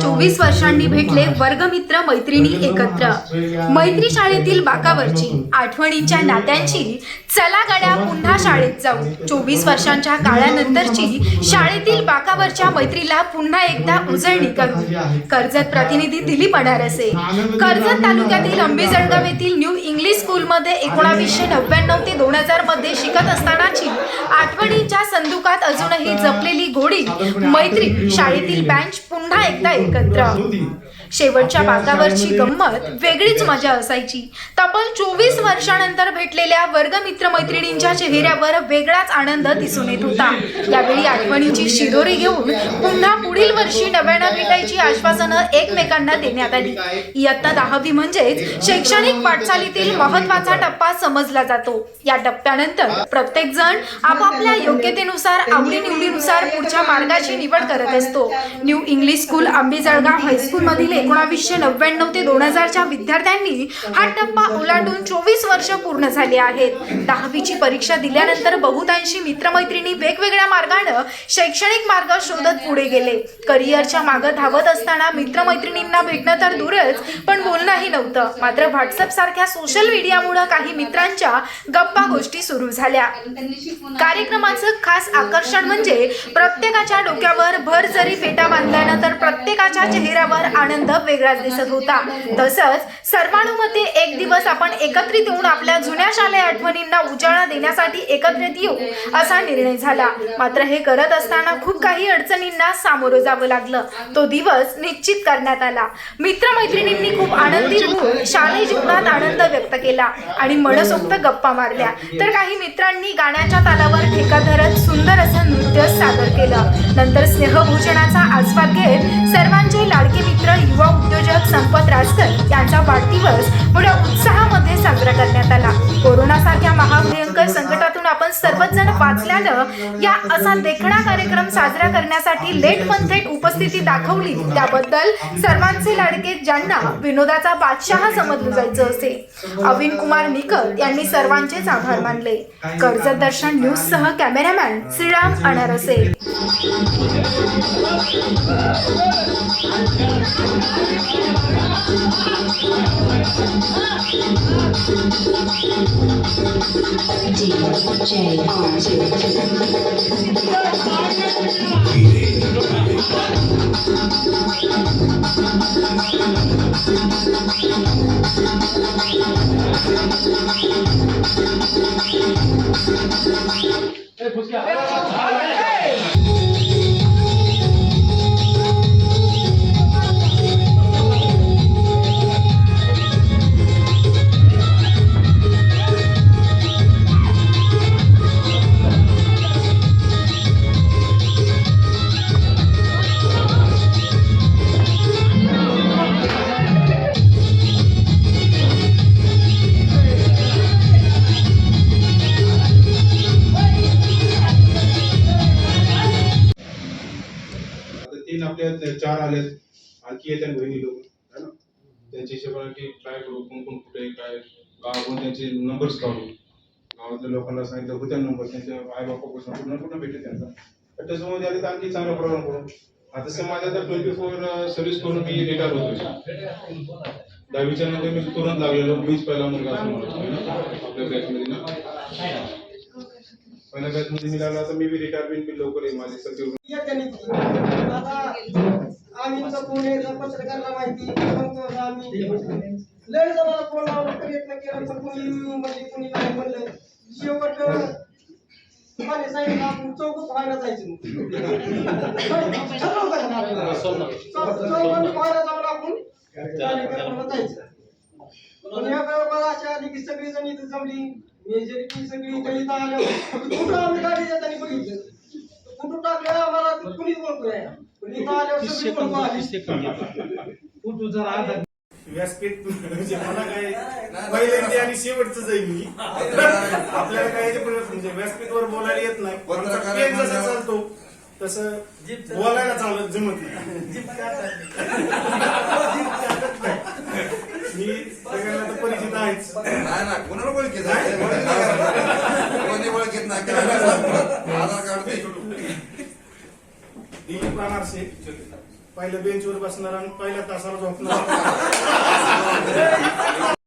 चोवीस वर्षांनी भेटले वर्गमित्र मैत्रिणी एकत्र. मैत्री शाळेतील बाकावरची आठवणींच्या नात्यांची चला गड्या पुन्हा शाळेत जाऊ. चोवीस वर्षांच्या काळानंतरची शाळेतील बाकावरच्या मैत्रीला पुन्हा एकदा उजळणी करू. कर्जत प्रतिनिधी दिलीप अनारसे. कर्जत तालुक्यातील अंबेजळगाव येथील न्यू इंग्लिश स्कूलमध्ये एकोणावीसशे नव्याण्णव ते दोन हजारमध्ये शिकत असतानाची आठवणींच्या संदुकात अजूनही जपलेली घोडी मैत्री शाळेतील बँच पुन्हा एकदा एकत्र. शेवटच्या बागावरची गंमत वेगळीच मजा असायची. तब्बल चोवीस वर्षानंतर भेटलेल्या वर्गमित्र मैत्रिणींच्या चेहऱ्यावर वेगळाच आनंद दिसून येत होता. यावेळी आठवणीची शिदोरी घेऊन पुन्हा पुढील वर्षी नव्यानं भेटायची आश्वासनं एकमेकांना देण्यात आली. इयत्ता दहावी म्हणजेच शैक्षणिक वाटचालीतील महत्त्वाचा टप्पा समजला जातो. या टप्प्यानंतर प्रत्येक जण आपापल्या योग्यतेनुसार आवडीनिवडीनुसार पुढच्या मार्गाची निवड करत असतो. New English school Ambejalgaon high school मधील एकोणावीसशे नव्याण्णव ते दोन हजारच्या विद्यार्थ्यांनी हा टप्पा ओलांडून चोवीस वर्ष पूर्ण झाली आहेत. दहावीची परीक्षा दिल्यानंतर बहुतांशी मित्रमैत्रिणी वेगवेगळ्या मार्गानं शैक्षणिक मार्ग शोधत पुढे गेले. करिअरच्या मागं धावत असताना मित्रमैत्रिणींना भेटणं तर दूरच पण बोलणंही नव्हतं. मात्र व्हॉट्सअप सारख्या सोशल मीडियामुळे काही मित्रांच्या गप्पा गोष्टी सुरू झाल्या. कार्यक्रमाचं खास आकर्षण म्हणजे प्रत्येकाच्या डोक्यावर भर जरी फेटा बांधल्यानंतर प्रत्येकाच्या चेहऱ्यावर आनंद वेगळाच दिसत होता. तसंच सर्वानुमते एक दिवस आपण एकत्रित येऊन आपल्या जुन्या शालेय आठवणींना उजाळा देण्यासाठी एकत्रित येऊ असा निर्णय झाला. मात्र हे करत असताना खूप काही अडचणींना सामोरं जावं लागलं. तो दिवस निश्चित करण्यात आला. मित्रमैत्रिणींनी खूप आनंदी होऊन शालेय जीवनात आनंद व्यक्त केला आणि मनसोक्त गप्पा मारल्या. तर काही मित्रांनी गाण्याच्या तालावर ठेका धरत सुंदर असं नृत्य सादर केलं. नंतर स्नेहभूषणाचा आस्वाद घेत सर्वांचे लाडके मित्र युवा उद्योजक संपत राजकर यांचा वाढदिवस मोठ्या उत्साहामध्ये साजरा करण्यात आला. कोरोनासारख्या महाभयंकर संकट आपण सर्वच जण वाचल्यानं या असा देखणा कार्यक्रम साजरा करण्यासाठी लेट पण थेट उपस्थिती दाखवली. त्याबद्दल सर्वांचे लाडके ज्यांना विनोदाचा बादशहा समजलं जायचं असे. अविन कुमार निकत यांनी सर्वांचेच आभार मानले. कर्जत दर्शन न्यूज सह कॅमेरामॅन श्रीराम अनारसे. आता तीन आपल्या चार आले आणखी येत्या बहिणी लोक है ना? त्यांच्या हिशोबाने की काय करू कोण कोण कुठे काय गावाकडून त्यांचे नंबर्स काढू. गावातल्या लोकांना सांगितलं होत्या नंबर त्यांच्या आई बापापासून पूर्ण पूर्ण भेटले त्यांचा तर त्याच्यामध्ये आले तर आणखी चांगला प्रोग्राम करू. आता समाजात तर ट्वेंटी फोर सर्व्हिस करून मी रिटायर होतो. दहावीच्या नंतर मी तुरंत लागलेलो मीच पहिला मुलगा आपल्या बॅचमध्ये ना. पहिल्या बॅचमध्ये मी लागला तर मी बी रिटायरमेंट बी लवकर आहे माझी सगळे या आता आम्ही तर पुणे माहिती सांगतो आता आम्ही लय जणांना फोन लावला प्रयत्न केला पण कोणी म्हणजे कोणी नाही म्हणलं. शेवट तुम्हाला सांगितलं आपण व्हायला जायचं ठरवलं होतं का आपल्याला? चौ- व्हायला जाऊन आपण कार्यक्रमाला जायचं. पण या अशा आली की सगळी जण इथं जमली. सगळी कुठं आम्ही गाडी जाताना बघितलं? फोटो टाकले? आम्हाला कुणीच ओळखू नाही. पण इथं आल्यावर सगळी ओळखू आली. व्यासपीठ म्हणजे मला काय पहिल्यांदा आणि शेवटच आहे मी. आपल्याला काय याच्यापुढे म्हणजे व्यासपीठवर बोलायला येत नाही. जसं चालतो तसं बोलायला चालत जमत नाही मी सगळ्यांना तर परिचित आहेच नाही ना कोणाला ओळखीत आहे? कोणी ओळखीत नाही आधार कार्ड पहिल्या बेंचवर बसणार आणि पहिल्या तासाला झोपणार.